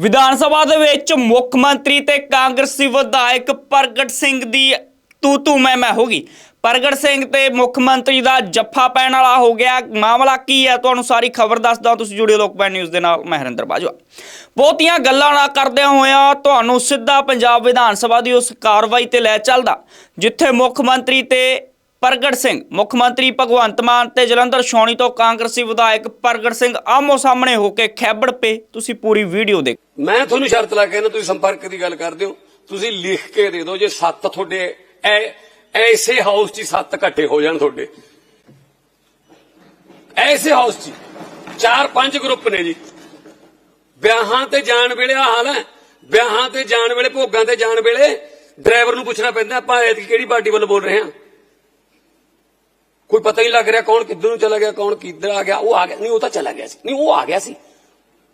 ਵਿਧਾਨ ਸਭਾ ਦੇ ਵਿੱਚ ਮੁੱਖ ਮੰਤਰੀ ਤੇ ਕਾਂਗਰਸੀ ਵਿਧਾਇਕ ਪ੍ਰਗਟ ਸਿੰਘ ਦੀ ਤੂ ਤੂ ਮੈਂ ਮੈਂ ਹੋ ਗਈ। ਪ੍ਰਗਟ ਸਿੰਘ ਤੇ ਮੁੱਖ ਮੰਤਰੀ ਦਾ ਜੱਫਾ ਪੈਣ ਵਾਲਾ ਹੋ ਗਿਆ। ਮਾਮਲਾ ਕੀ ਹੈ? ਤੁਹਾਨੂੰ ਸਾਰੀ ਖਬਰ ਦੱਸਦਾ ਤੁਸੀਂ ਜੁੜੇ ਲੋਕ ਪੈ ਨਿਊਜ਼ ਦੇ ਨਾਲ। ਮੈਂ ਹਰਿੰਦਰ ਬਾਜਵਾ। ਬਹੁਤੀਆਂ ਗੱਲਾਂ ਨਾ ਕਰਦਿਆਂ ਹੋਇਆਂ ਤੁਹਾਨੂੰ ਸਿੱਧਾ ਪੰਜਾਬ ਵਿਧਾਨ ਸਭਾ ਦੀ ਉਸ ਕਾਰਵਾਈ ਤੇ ਲੈ ਚੱਲਦਾ, ਜਿੱਥੇ ਮੁੱਖ ਮੰਤਰੀ ਤੇ ਪ੍ਰਗਟ ਸਿੰਘ, ਮੁੱਖ ਮੰਤਰੀ ਭਗਵੰਤ ਮਾਨ ਤੇ ਜਲੰਧਰ ਛਾਉਣੀ ਤੋਂ ਕਾਂਗਰਸੀ ਵਿਧਾਇਕ ਪ੍ਰਗਟ ਸਿੰਘ ਆਮੋ ਸਾਹਮਣੇ ਹੋ ਕੇ ਖੈਬੜ ਪਏ। ਤੁਸੀਂ ਪੂਰੀ ਵੀਡੀਓ ਦੇਖ ਮੈਂ ਤੁਹਾਨੂੰ ਸ਼ਰਤ ਲਾ ਕੇ ਕਹਿੰਦਾ, ਤੁਸੀਂ ਸੰਪਰਕ ਦੀ ਗੱਲ ਕਰਦੇ ਹੋ। ਤੁਸੀਂ ਲਿਖ ਕੇ ਦੇ ਦਿਓ, ਜੇ ਸੱਤ ਤੁਹਾਡੇ ਐ- ਐਸੇ ਹਾਊਸ 'ਚ ਸੱਤ ਇਕੱਠੇ ਹੋ ਜਾਣ ਤੁਹਾਡੇ। ਐਸੇ ਹਾਊਸ 'ਚ ਚਾਰ ਪੰਜ ਗਰੁੱਪ ਨੇ ਜੀ। ਵਿਆਹਾਂ ਤੇ ਜਾਣ ਵੇਲੇ ਆ ਹਾਲ ਹੈ। ਵਿਆਹਾਂ ਤੇ ਜਾਣ ਵੇਲੇ, ਭੋਗਾਂ ਤੇ ਜਾਣ ਵੇਲੇ ਡਰਾਈਵਰ ਨੂੰ ਪੁੱਛਣਾ ਪੈਂਦਾ, ਆਪਾਂ ਐਤਕੀ ਕਿਹੜੀ ਪਾਰਟੀ ਵੱਲੋਂ ਬੋਲ ਰਹੇ ਹਾਂ? ਕੋਈ ਪਤਾ ਹੀ ਲੱਗ ਰਿਹਾ ਕੌਣ ਕਿੱਧਰ ਨੂੰ ਚਲਾ ਗਿਆ ਕੌਣ ਕਿੱਧਰ ਆ ਗਿਆ ਉਹ ਆ ਗਿਆ ਨਹੀਂ ਉਹ ਤਾਂ ਚਲਾ ਗਿਆ ਸੀ ਨਹੀਂ ਉਹ ਆ ਗਿਆ ਸੀ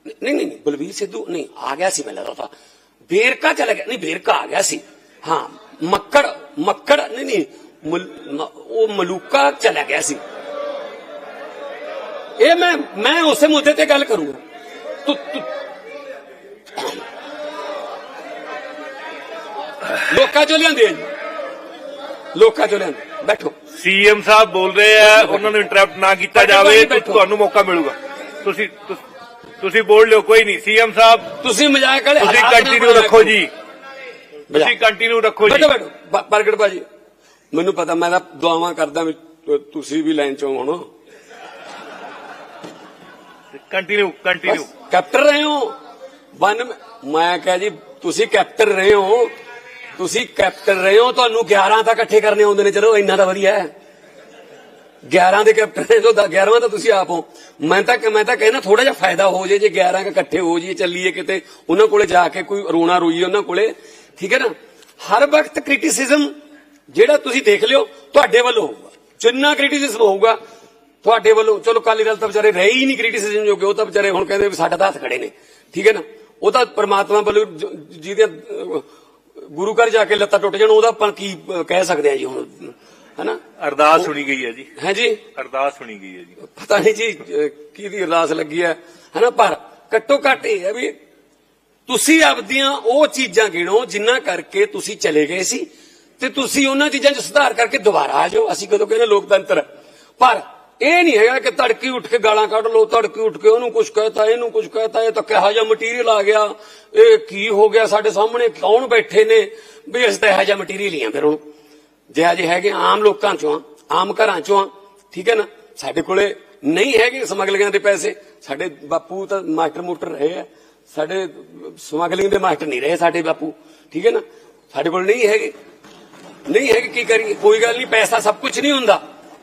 ਨਹੀਂ ਨਹੀਂ ਨਹੀਂ ਬਲਵੀਰ ਸਿੱਧੂ ਨਹੀਂ ਆ ਗਿਆ ਸੀ ਮੈਨੂੰ ਲੱਗਦਾ ਤਾਂ ਵੇਰਕਾ ਚਲਾ ਗਿਆ ਨਹੀਂ ਵੇਰਕਾ ਆ ਗਿਆ ਸੀ ਹਾਂ ਮੱਕੜ ਮੱਕੜ ਨਹੀਂ ਨਹੀਂ ਮਲ- ਮ- ਉਹ ਮਲੂਕਾ ਚਲਾ ਗਿਆ ਸੀ ਇਹ ਮੈਂ ਮੈਂ ਉਸੇ ਮੁੱਦੇ ਤੇ ਗੱਲ ਕਰੂੰਗਾ ਤੂੰ ਤੂੰ ਲੋਕਾਂ ਚੋਂ ਲਿਆਂਦੇ ਆ ਸੀਐਮ ਸਾਹਿਬ ਬੋਲ ਰਹੇ ਆ ਉਹਨਾਂ ਨੂੰ ਇੰਟਰਰਪਟ ਨਾ ਕੀਤਾ ਜਾਵੇ ਤਾਂ। ਤੁਹਾਨੂੰ ਮੌਕਾ ਮਿਲੂਗਾ। ਤੁਸੀਂ ਤੁਸ- ਬੋਲ ਲਿਓ ਕੋਈ ਨਹੀਂ ਸੀਐਮ ਸਾਹਿਬ। ਤੁਸੀਂ ਮਜ਼ਾਕ ਵਾਲੇ ਤੁਸੀਂ ਕੰਟੀਨਿਊ ਰੱਖੋ ਜੀ। ਤੁਸੀਂ ਕੰਟੀਨਿਊ ਰੱਖੋ ਜੀ। ਬੈਠੋ ਬੈਠੋ। ਪ- ਪ੍ਰਗਟ ਭਾਜੀ ਮੈਨੂੰ ਪਤਾ ਮੈਂ ਤਾਂ ਦੁਆਵਾਂ ਕਰਦਾ ਵੀ ਤੁਸੀਂ ਵੀ ਲਾਈਨ ਚੋਂ ਹੋਣੋ ਕੰਟੀਨਿਊ ਕੰਟੀਨਿਊ ਕੈਪਟਨ ਰਹੇ ਹੋ। ਵਨ ਮੈਂ ਕਹਾਂ ਜੀ ਤੁਸੀਂ ਕੈਪਟਨ ਰਹੇ ਹੋ। ਤੁਸੀਂ ਕੈਪਟਨ ਰਹੇ ਹੋ, ਤੁਹਾਨੂੰ 11 ਤਾਂ ਇਕੱਠੇ ਕਰਨੇ ਆਉਂਦੇ ਨੇ। ਚਲੋ, ਇੰਨਾ ਤਾਂ ਵਧੀਆ ਹੈ। 11 ਦੇ ਕੈਪਟਨ ਜੋ 11ਵਾਂ ਤਾਂ ਤੁਸੀਂ ਆਪ ਹੋ। ਮੈਂ ਤਾਂ ਮੈਂ ਤਾਂ ਕਹਿੰਦਾ ਥੋੜਾ ਜਿਹਾ ਫਾਇਦਾ ਹੋ ਜੇ ਜੇ 11 ਇਕੱਠੇ ਹੋ ਜਾਈਏ, ਚੱਲੀਏ ਕਿਤੇ, ਉਹਨਾਂ ਕੋਲੇ ਜਾ ਕੇ ਕੋਈ ਰੋਣਾ ਰੋਈਏ ਉਹਨਾਂ ਕੋਲੇ। ਠੀਕ ਹੈ ਨਾ? ਹਰ ਵਕਤ ਕ੍ਰਿਟਿਸਿਜ਼ਮ ਜਿਹੜਾ ਤੁਸੀਂ ਦੇਖ ਲਿਓ, ਤੁਹਾਡੇ ਵੱਲੋਂ ਹੋਊਗਾ। ਜਿੰਨਾ ਕ੍ਰਿਟਿਸਿਜ਼ਮ ਹੋਊਗਾ, ਤੁਹਾਡੇ ਵੱਲੋਂ। ਚਲੋ ਕਾਲੀ ਦਲ ਤਾਂ ਵਿਚਾਰੇ ਰਹੇ ਹੀ ਨਹੀਂ ਕ੍ਰਿਟਿਸਿਜ਼ਮ ਜੋਗੇ, ਉਹ ਤਾਂ ਵਿਚਾਰੇ ਹੁਣ ਕਹਿੰਦੇ ਵੀ ਸਾਡਾ ਤਾਂ ਹੱਥ ਖੜੇ ਨੇ। ਠੀਕ ਹੈ ਨਾ? ਉਹ ਤਾਂ ਪਰਮਾਤਮਾ ਵੱਲੋਂ ਜਿਹਦੇ ਗੁਰੂ ਘਰ ਜਾ ਕੇ ਲੱਤਾਂ ਟੁੱਟ ਜਾਣ ਉਹਦਾ ਆਪਾਂ ਕੀ ਕਹਿ ਸਕਦੇ ਆ ਜੀ ਹੁਣ ਹੈਨਾ? ਅਰਦਾਸ ਸੁਣੀ ਗਈ ਹੈ ਜੀ। ਹੈ ਜੀ? ਅਰਦਾਸ ਸੁਣੀ ਗਈ ਹੈ ਜੀ। ਪਤਾ ਨਹੀਂ ਜੀ ਕਿਹਦੀ ਅਰਦਾਸ ਲੱਗੀ ਹੈ ਹੈਨਾ? ਪਰ ਘੱਟੋ ਘੱਟ ਇਹ ਹੈ ਵੀ ਤੁਸੀਂ ਆਪਦੀਆਂ ਉਹ ਚੀਜ਼ਾਂ ਗਿਣੋ ਜਿੰਨਾ ਕਰਕੇ ਤੁਸੀਂ ਚਲੇ ਗਏ ਸੀ ਤੇ ਤੁਸੀਂ ਉਹਨਾਂ ਚੀਜ਼ਾਂ 'ਚ ਸੁਧਾਰ ਕਰਕੇ ਦੁਬਾਰਾ ਆ ਜਾਓ। ਅਸੀਂ ਕਦੋਂ ਕਹਿੰਦੇ ਲੋਕਤੰਤਰ। ਪਰ ਇਹ ਨਹੀਂ ਹੈਗਾ ਕਿ ਤੜਕੀ ਉੱਠ ਕੇ ਗਾਲਾਂ ਕੱਢ ਲਓ ਤੜਕੀ ਉੱਠ ਕੇ ਉਹਨੂੰ ਕੁਝ ਕਹਤਾ ਇਹਨੂੰ ਕੁਝ ਕਹਤਾ ਇਹ ਤਾਂ ਕਿਹਾ ਜਿਹਾ ਮਟੀਰੀਅਲ ਆ ਗਿਆ। ਇਹ ਕੀ ਹੋ ਗਿਆ? ਸਾਡੇ ਸਾਹਮਣੇ ਕੌਣ ਬੈਠੇ ਨੇ? ਵੀ ਅਸੀਂ ਤਾਂ ਇਹੋ ਜਿਹਾ ਮਟੀਰੀਅਲ ਹੀ ਆ ਫਿਰ ਹੁਣ। ਜੇ ਅਜੇ ਹੈਗੇ ਆਮ ਲੋਕਾਂ ਚੋਂ ਆਮ ਘਰਾਂ ਚੋਂ ਆ, ਠੀਕ ਹੈ ਨਾ? ਸਾਡੇ ਕੋਲੇ ਨਹੀਂ ਹੈਗੇ ਸਮਗਲਿੰਗਾਂ ਦੇ ਪੈਸੇ। ਸਾਡੇ ਬਾਪੂ ਤਾਂ ਮਾਸਟਰ ਮੋਟਰ ਰਹੇ ਆ। ਸਾਡੇ ਸਮਗਲਿੰਗ ਦੇ ਮਾਸਟਰ ਨਹੀਂ ਰਹੇ ਸਾਡੇ ਬਾਪੂ ਠੀਕ ਹੈ ਨਾ? ਸਾਡੇ ਕੋਲ ਨਹੀਂ ਹੈਗੇ। ਨਹੀਂ ਹੈਗੇ ਕੀ ਕਰੀਏ? ਕੋਈ ਗੱਲ ਨਹੀਂ ਪੈਸਾ ਸਭ ਕੁਝ ਨਹੀਂ ਹੁੰਦਾ।